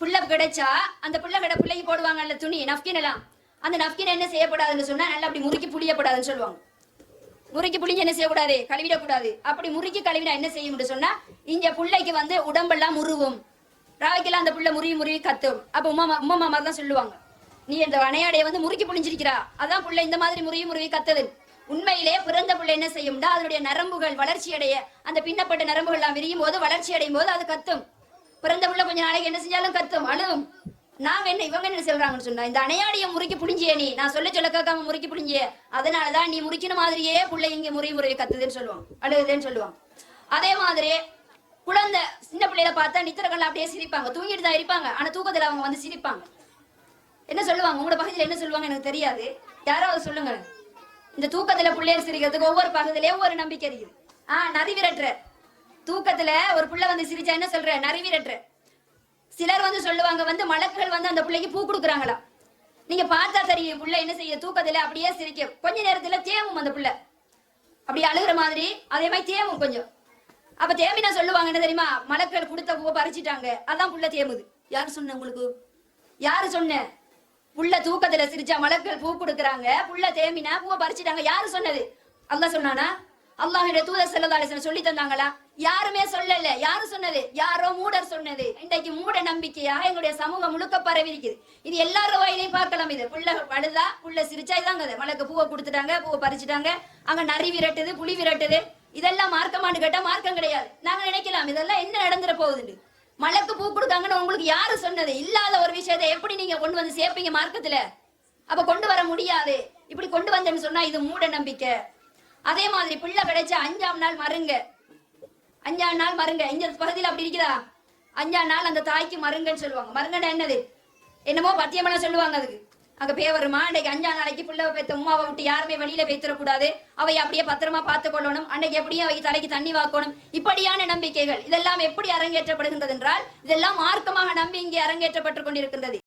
புள்ள கிடைச்சா அந்த புள்ள கடை பிள்ளைக்கு போடுவாங்கல்ல துணி நப்கின் எல்லாம். அந்த நப்கின் என்ன செய்யப்படாதுன்னு சொன்னா நல்லா அப்படி முறுக்கி புளியப்படாதுன்னு சொல்லுவாங்க. முறுக்கி புளிஞ்சு என்ன செய்யக்கூடாது? கழுவிடக்கூடாது. அப்படி முறுக்கி கழுவினா என்ன செய்யும்னு சொன்னா இங்க பிள்ளைக்கு வந்து உடம்பெல்லாம் முருவும் ராவைக்கெல்லாம் அந்த புள்ள முருகி முருகி கத்தும். அப்ப உமா உமா மாமா தான் சொல்லுவாங்க. நீ இந்த வனையாடைய வந்து முறுக்கி புளிஞ்சிருக்கிறா அதான் புள்ள இந்த மாதிரி முருவி முருகி கத்துது. உண்மையிலே பிறந்த புள்ள என்ன செய்யும்டா? அதனுடைய நரம்புகள் வளர்ச்சி அடைய அந்த பின்னப்பட்ட நரம்புகள் எல்லாம் விரியும் போது வளர்ச்சி அடையும் போது அது கத்தும். பிறந்த பிள்ளை கொஞ்ச நாளைக்கு என்ன செஞ்சாலும் கத்தும் அழுவும் நாங்க என்ன இவங்க என்ன சொல்றாங்கன்னு சொன்னா இந்த அணையாடிய முறுக்கி புடிஞ்சிய நீ. நான் சொல்ல சொல்ல கேட்காம முறுக்கி புடிஞ்சிய அதனாலதான் நீ முறிக்கிற மாதிரியே பிள்ளை இங்க முறை முறை கத்துதுன்னு சொல்லுவான். அழுகுதுன்னு சொல்லுவான். அதே மாதிரி குழந்தை சின்ன பிள்ளையில பார்த்தா நித்திரக்கல்ல அப்படியே சிரிப்பாங்க. தூங்கிட்டு தான் இருப்பாங்க. ஆனா தூக்கத்துல அவங்க வந்து சிரிப்பாங்க. என்ன சொல்லுவாங்க? உங்களோட பகுதியில் என்ன சொல்லுவாங்க எனக்கு தெரியாது. யாராவது சொல்லுங்க இந்த தூக்கத்துல பிள்ளையர் சிரிக்கிறதுக்கு ஒவ்வொரு பகுதியிலே ஒவ்வொரு நம்பிக்கை இருக்குது. ஆஹ் நரி விரட்டுற. தூக்கத்துல ஒரு புள்ள வந்து சிரிச்சா என்ன சொல்ற? நரி சிலர் வந்து சொல்லுவாங்க வந்து மலக்குகள் வந்து அந்த பிள்ளைக்கு பூ கொடுக்குறாங்களா? நீங்க பார்த்தா தெரியும் புள்ள என்ன செய்ய தூக்கத்துல அப்படியே சிரிக்கும் கொஞ்ச நேரத்துல தேவும் அந்த புள்ள. அப்படி அழுகுற மாதிரி அதே மாதிரி தேவும் கொஞ்சம். அப்ப தேமினா சொல்லுவாங்க என்ன தெரியுமா? மலக்கள் கொடுத்த பூவை பறிச்சிட்டாங்க. அதான் புள்ள தேமுது யாரு சொன்ன உங்களுக்கு? யாரு சொன்ன? புள்ள தூக்கத்துல சிரிச்சா மலக்கள் பூ கொடுக்குறாங்க. புள்ள தேமினா பூவை பறிச்சிட்டாங்க. யாரு சொன்னது? அல்லாஹ் சொன்னானா? அல்லாஹுடைய தூதர் செல்லதாலேசன் சொல்லி தந்தாங்களா? யாருமே சொல்லல. யாரு சொன்னது? யாரோ மூடர் சொன்னது. இன்றைக்கு மூட நம்பிக்கையாக எங்களுடைய சமூகம் முழுக்க பரவி இருக்குது இது எல்லாரும் வாயிலையும் பார்க்கலாம் இது. புள்ள அழுதா புள்ள சிரிச்சா இதாங்க அது. மலக்கு பூவை கொடுத்துட்டாங்க பூவை பறிச்சுட்டாங்க. அங்க நரி விரட்டுது புலி விரட்டுது. இதெல்லாம் மார்க்கமானு கேட்டா மார்க்கம் கிடையாது. நாங்க நினைக்கலாம் இதெல்லாம் என்ன நடந்துட போகுதுன்னு மலக்கு பூ கொடுக்காங்கன்னு உங்களுக்கு யாரு சொன்னது? இல்லாத ஒரு விஷயத்த எப்படி நீங்க கொண்டு வந்து சேர்ப்பீங்க மார்க்கத்துல? அப்ப கொண்டு வர முடியாது. இப்படி கொண்டு வந்தேன்னு சொன்னா இது மூட நம்பிக்கை. அதே மாதிரி பிள்ளை கிடைச்ச அஞ்சாம் நாள் மருங்க. அஞ்சாம் நாள் மருங்க. இந்த பகுதியில் அப்படி இருக்குதா? அஞ்சாம் நாள் அந்த தாய்க்கு மருங்கன்னு சொல்லுவாங்க. மருங்கன்னு என்னது? என்னமோ பத்தியமெல்லாம் சொல்லுவாங்க அதுக்கு. அங்க பே வருமா? அன்னைக்கு அஞ்சாம் நாளைக்கு பிள்ளை பெத்த உமாவை விட்டு யாருமே வெளியில பேத்துறக்கூடாது அவை அப்படியே பத்திரமா பார்த்து கொள்ளணும். அன்னைக்கு எப்படியும் அவை தலைக்கு தண்ணி வாக்கணும். இப்படியான நம்பிக்கைகள். இதெல்லாம் எப்படி அரங்கேற்றப்படுகின்றது என்றால் இதெல்லாம் மார்க்கமாக நம்பி இங்கே அரங்கேற்றப்பட்டுக் கொண்டிருக்கின்றது.